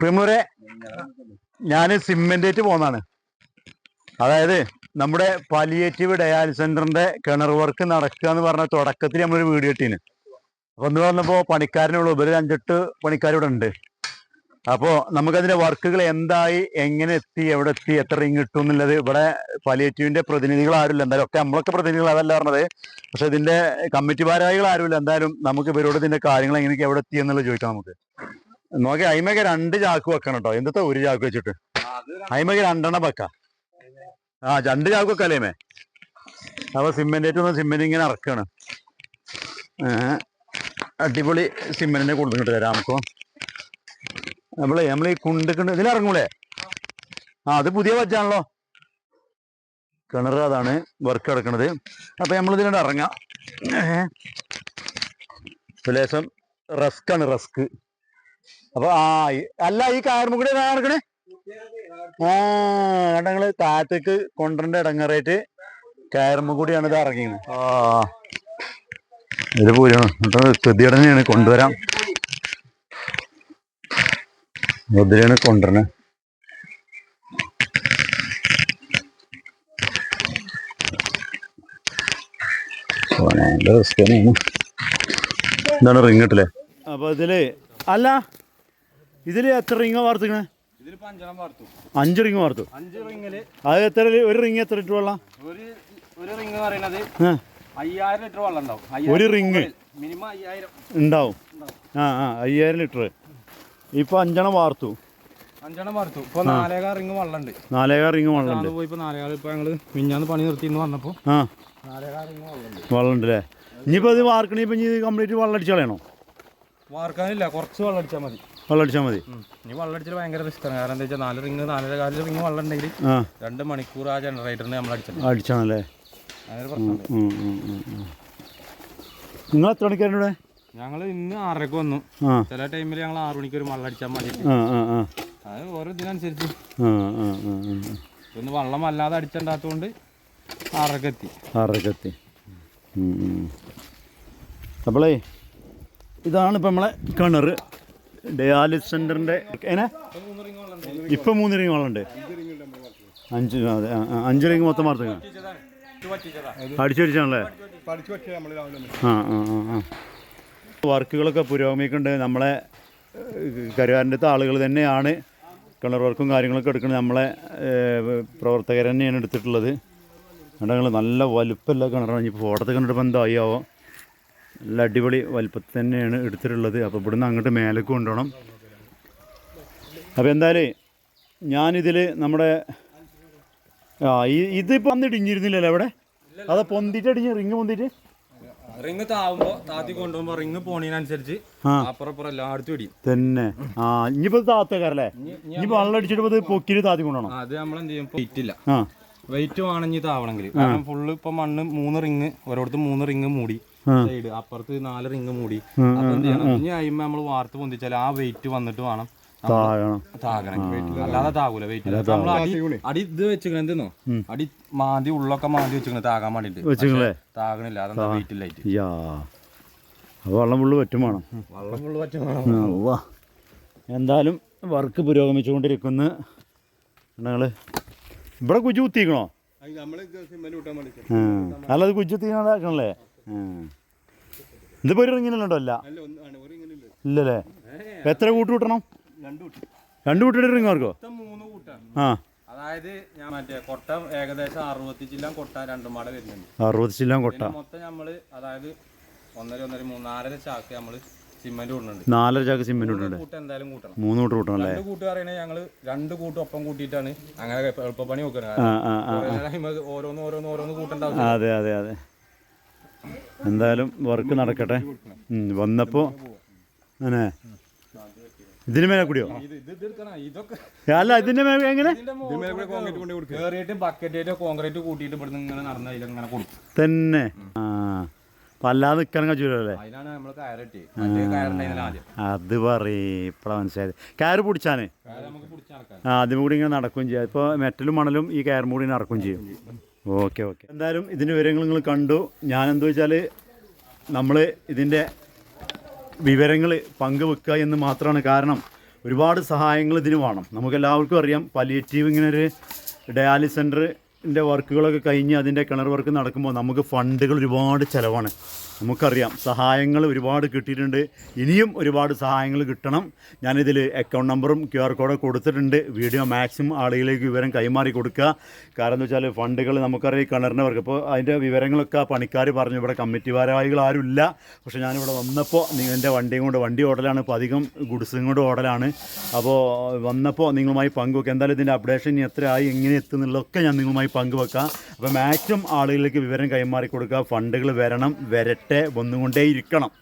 പ്രിമുറെ ഞാൻ സിമെന്റേറ്റ് പോന്നാണ് അതായത് നമ്മുടെ പാലിയേറ്റീവ് ഡയാലിസ് സെന്ററിന്റെ കിണർ വർക്ക് നടക്കുക എന്ന് പറഞ്ഞ തുടക്കത്തിൽ നമ്മളൊരു വീഡിയോ ഇട്ടീന്. അപ്പൊ എന്ന് പറഞ്ഞപ്പോ പണിക്കാരനുള്ള ഉപരി അഞ്ചെട്ട് പണിക്കാരിവിടെ ഉണ്ട്. അപ്പോ നമുക്കതിന്റെ വർക്കുകൾ എന്തായി എങ്ങനെ എത്തി എവിടെ എത്തി എത്ര റിങ് കിട്ടും എന്നുള്ളത് ഇവിടെ പാലിയേറ്റീവിന്റെ പ്രതിനിധികൾ ആരുമില്ല. എന്തായാലും ഒക്കെ നമ്മളൊക്കെ പ്രതിനിധികൾ അതല്ല പറഞ്ഞത്. പക്ഷെ ഇതിന്റെ കമ്മിറ്റി ഭാരവാഹികൾ ആരുമില്ല. എന്തായാലും നമുക്ക് ഇവരോട് ഇതിന്റെ കാര്യങ്ങൾ എങ്ങനെയൊക്കെ എവിടെ എത്തി എന്നുള്ളത് ചോദിക്കാം നമുക്ക്. നോക്കി അയിമക്ക് രണ്ട് ചാക്ക് വെക്കണം കേട്ടോ എന്തത്തെ ഒരു ചാക്ക് വെച്ചിട്ട്? അയിമക്ക് രണ്ടെണ്ണം വെക്ക. ആ രണ്ട് ചാക്ക് വെക്കാലേമേ അപ്പൊ സിമെന്റ് ഒന്ന് സിമെന്റ് ഇങ്ങനെ ഇറക്കാണ്. അടിപൊളി സിമെന്റിനെ കൊടുത്തിട്ട് തരാം നമുക്ക്. നമ്മളെ നമ്മൾ ഈ കുണ്ടിക്കണ്ട് ഇതിലിറങ്ങൂലേ ആ അത് പുതിയ വച്ചാണല്ലോ കിണർ അതാണ് വർക്ക് കിടക്കണത്. അപ്പൊ നമ്മൾ ഇതിനോട് ഇറങ്ങാം. ലേശം റസ്ക് ആണ് റസ്ക്. അപ്പൊ ആ അല്ല ഈ കാർമുകുടി കൂടി നടക്കണേ? ആ നിങ്ങൾ താഴത്തേക്ക് കൊണ്ടുവരേണ്ട ഇടങ്ങറായിട്ട് കയറുമ്പോ കൂടിയാണ് ഇത് ഇറങ്ങിയത്. ആ. ഇത് പൂരാണ് ഗതിയുടെ തന്നെയാണ് കൊണ്ടുവരാം. മുദ്രയാണ് കൊണ്ടുവരണേ. എന്താണ് റിങ് അപ്പൊ ഇതിൽ അല്ല ഇതിൽ എത്ര റിങ് വാർത്തിക്കണേ? അഞ്ച് റിങ് വാർത്തു. അത് എത്ര ഒരു റിങ് എത്ര ലിറ്റർ വെള്ളം? ഒരു റിങ് ഉണ്ടാവും. ആ ആ അയ്യായിരം ലിറ്റർ. ഇപ്പൊ അഞ്ചെണ്ണം വാർത്തു. അഞ്ചെണ്ണം വാർത്തു. ഇപ്പൊ നാലേകാ റിങ് വെള്ളം നാലേകാ റിങ് വെള്ളമുണ്ട് ഇപ്പൊ നാലേകാൽ ഇപ്പൊ ഞങ്ങൾ മിഞ്ഞാന്ന് പണി നിർത്തി ഇന്ന് വന്നപ്പോ ആ. നാലേകാ റിങ് വെള്ളമുണ്ട് അല്ലേ ഇനിയിപ്പോൾ ഇത് വാർക്കണി ഇപ്പം കംപ്ലീറ്റ് വെള്ളം അടിച്ച് കളയണോ? വാർക്കാനില്ല. കുറച്ച് വെള്ളം അടിച്ചാൽ മതി. വെള്ളം അടിച്ചാൽ മതി. ഇനി വെള്ളം അടിച്ചാൽ ഭയങ്കര റിസ്ക്കാണ്. കാരണം എന്താ വെച്ചാൽ നാല് റിങ് നാലര കാലിൽ റിങ് വെള്ളം ഉണ്ടെങ്കിൽ ആ. രണ്ട് മണിക്കൂർ ആ ജനറേറ്ററിന് നമ്മൾ അടിച്ചത് അടിച്ചാണല്ലേ? അങ്ങനെ പ്രശ്നമുണ്ട്. നിങ്ങൾ എത്ര മണിക്കാരുടെ ഇവിടെ? ഞങ്ങൾ ഇന്ന് ആറരക്ക് വന്നു. ആ. ചില ടൈമിൽ ഞങ്ങൾ ആറു മണിക്ക് ഒരു വെള്ളം അടിച്ചാൽ മതി ആ ആ ആ. അത് ഓരോ ഇതിനനുസരിച്ച്. ആ ആ ആ ആ ഒന്ന് വെള്ളം വല്ലാതെ അടിച്ചിണ്ടാത്തതുകൊണ്ട് ആറരക്ക് എത്തി ആറരക്ക് എത്തി അപ്പോളേ ഇതാണ് ഇപ്പം നമ്മളെ കിണർ ഡയാലിസ് സെന്ററിന്റെ ഏനാ? ഇപ്പം മൂന്ന് റിങ് അഞ്ച് അതെ അഞ്ച് റിങ് മൊത്തം വാർത്തങ്ങ അടിച്ചടിച്ചാണല്ലേ ആ ആ ആ ആ. വർക്കുകളൊക്കെ പുരോഗമിക്കുന്നുണ്ട്. നമ്മളെ കരുവാരന്റെത്തെ ആളുകൾ തന്നെയാണ് കിണർ വർക്കും കാര്യങ്ങളൊക്കെ എടുക്കുന്നത്. നമ്മളെ പ്രവർത്തകർ തന്നെയാണ് എടുത്തിട്ടുള്ളത്. കണ്ടങ്ങൾ നല്ല വലുപ്പമല്ല കിണറാണ്. ഇപ്പോൾ ഓടത്തെ കണ്ടിട്ട് എന്തായി ആവോ? നല്ല അടിപൊളി വലുപ്പത്തിൽ തന്നെയാണ് എടുത്തിട്ടുള്ളത്. അപ്പോൾ ഇവിടുന്ന് അങ്ങോട്ട് മേലേക്ക് കൊണ്ടുപോകണം. അപ്പോൾ എന്തായാലും ഞാനിതിൽ നമ്മുടെ ആ ഈ- ഇതിപ്പോൾ അന്ന് ഇടിഞ്ഞിരുന്നില്ലല്ലോ അവിടെ? അതാ പൊന്തിട്ട് അടിഞ്ഞ് റിങ് പൊന്തിട്ട് റിങ് താവുമ്പോ താത്തി കൊണ്ടുപോകുമ്പോ റിങ് പോണതിനനുസരിച്ച് അപ്പുറപ്പുറം എല്ലാം അടുത്ത് എല്ലായിടത്തും ഇടിയും. തന്നെ. ആ ഇനിയിപ്പോൾ താത്തക്കാരല്ലേ? ഇനി വെള്ളം അടിച്ചിട്ട് പൊക്കിന് താത്തി കൊണ്ടുപോകണം. അത് നമ്മളെന്ത് ചെയ്യും? ഇറ്റില്ല വെയിറ്റ് വേണമെങ്കിൽ താവണമെങ്കിൽ കാരണം ഫുള്ള് ഇപ്പൊ മണ്ണ് മൂന്ന് റിങ് ഓരോടത്ത് മൂന്ന് റിങ് മൂടി. സൈഡ് അപ്പുറത്ത് നാല് റിങ് മൂടി. അപ്പൊ എന്ത് ചെയ്യണം? ഇനി കഴിയുമ്പോ നമ്മൾ വാർത്ത് പൊന്തിച്ചാൽ ആ വെയിറ്റ് വന്നിട്ട് വേണം. അല്ലാതെ താകൂല വെയിറ്റ് നമ്മൾ അടി അടി ഇത് എന്തെന്നോ? അടി മാന്തി ഉള്ളൊക്കെ മാന്തി വെച്ചിങ്ങനെ താകാൻ വേണ്ടിട്ട്. താകണില്ല. അതെന്താ വെയിറ്റ് ഇല്ലായിട്ട്. വെള്ളം ഫുള്ള് പറ്റും വേണം. വെള്ളം ഫുള്ള് പറ്റും. എന്തായാലും വർക്ക് പുരോഗമിച്ചുകൊണ്ടിരിക്കുന്നു. ഞങ്ങൾ ഇവിടെ കുജു കുത്തിക്കണോ. അല്ല അത് കുജു കുത്തിക്കണല്ലേ ഇതിപ്പോ ഒരു റിങ്ങിനുണ്ടോ അല്ല ഇല്ലല്ലേ? എത്ര കൂട്ട് കൂട്ടണം? രണ്ട് കൂട്ടിയുടെ റിങ് ആർക്കോ? ആ. അതായത് ഞാൻ മറ്റേ കൊട്ട ഏകദേശം അറുപത്തി ചില്ലാം കൊട്ട രണ്ടും മാട വരുന്നുണ്ട്. അറുപത്തി ചില്ലാം കൊട്ട. മൊത്തം നമ്മൾ അതായത് ഒന്നര ഒന്നര മൂന്ന് നാലര ചാക്ക് നമ്മൾ സിമെന്റ് കൂടുന്നുണ്ട് നാലര ചാക്ക് സിമെന്റ് ഇട്ടുണ്ട് കൂട്ട് എന്തായാലും കൂട്ടണം. മൂന്ന് കൂട്ട് കൂട്ടണം അല്ലേ? രണ്ട് കൂട്ട് പറയണേ ഞങ്ങൾ രണ്ട് കൂട്ട് ഒപ്പം കൂട്ടിയിട്ടാണ്. അങ്ങനെ എളുപ്പപ്പണി നോക്കുന്നത് ഓരോന്ന് ഓരോന്ന് ഓരോന്ന് കൂട്ടണ്ടാവും അതെ അതെ അതെ. എന്തായാലും വർക്ക് നടക്കട്ടെ. വന്നപ്പോൾ വന്നപ്പോ അങ്ങനെ. ഇതിന് മേലെ കൂടിയോ? അല്ല ഇതിന്റെ മേലെ എങ്ങനെ? തന്നെ. ആ അപ്പൊ അല്ലാതെ നിൽക്കാൻ കയറുണ്ടായിരുന്നില്ല ആദ്യം. അത് പറയേ ഇപ്പഴാ മനസ്സിലായത്. കയറ് പിടിച്ചാന്? ആദ്യം കൂടി ഇങ്ങനെ നടക്കുകയും ചെയ്യാം. ഇപ്പോൾ മെറ്റലും മണലും ഈ കയറും കൂടി നടക്കുകയും ചെയ്യും. Okay okay. എന്തായാലും ഇതിന്റെ വിവരങ്ങൾ നിങ്ങൾ കണ്ടു. ഞാൻ എന്താ വെച്ചാൽ നമ്മൾ ഇതിന്റെ വിവരങ്ങൾ പങ്കുവെക്കുക എന്ന് മാത്രമാണ് കാരണം ഒരുപാട് സഹായങ്ങൾ ഇതിന് വേണം. നമുക്കെല്ലാവർക്കും അറിയാം. പലിയേറ്റീവ് ഇങ്ങനെ ഒരു ഡയാലിസ് സെന്ററിന്റെ വർക്കുകളൊക്കെ കഴിഞ്ഞ് അതിന്റെ കിണർ വർക്ക് നടക്കുമ്പോൾ നമുക്ക് ഫണ്ടുകൾ ഒരുപാട് ചിലവാണ്. നമുക്കറിയാം സഹായങ്ങൾ ഒരുപാട് കിട്ടിയിട്ടുണ്ട്. ഇനിയും ഒരുപാട് സഹായങ്ങൾ കിട്ടണം. ഞാനിതിൽ അക്കൗണ്ട് നമ്പറും ക്യു ആർ കോഡും കൊടുത്തിട്ടുണ്ട്. വീഡിയോ മാക്സിമം ആളുകളിലേക്ക് വിവരം കൈമാറി കൊടുക്കുക. കാരണം എന്ന് വെച്ചാൽ ഫണ്ടുകൾ നമുക്കറിയാം കിണറിന്റെ വർക്ക്. ഇപ്പോൾ അതിന്റെ വിവരങ്ങളൊക്കെ പണിക്കാർ പറഞ്ഞു. ഇവിടെ കമ്മിറ്റി ഭാരവാഹികൾ ആരുമില്ല. പക്ഷേ ഞാനിവിടെ വന്നപ്പോൾ എന്റെ വണ്ടിയും കൊണ്ട് വണ്ടി ഓടലാണ്. ഇപ്പോൾ അധികം ഗുഡ്സും കൊണ്ട് ഓടലാണ്. അപ്പോൾ വന്നപ്പോൾ നിങ്ങളുമായി പങ്കുവെക്കുക എന്തായാലും ഇതിന്റെ അപ്ഡേഷൻ എത്ര ആയി എങ്ങനെ എത്തുന്നുള്ളതൊക്കെ ഞാൻ നിങ്ങളുമായി പങ്കുവെക്കാം. അപ്പോൾ മാക്സിമം ആളുകളിലേക്ക് വിവരം കൈമാറി കൊടുക്കുക ഫണ്ടുകൾ വരണം വരട്ടെ വന്നുകൊണ്ടേ ഇരിക്കണം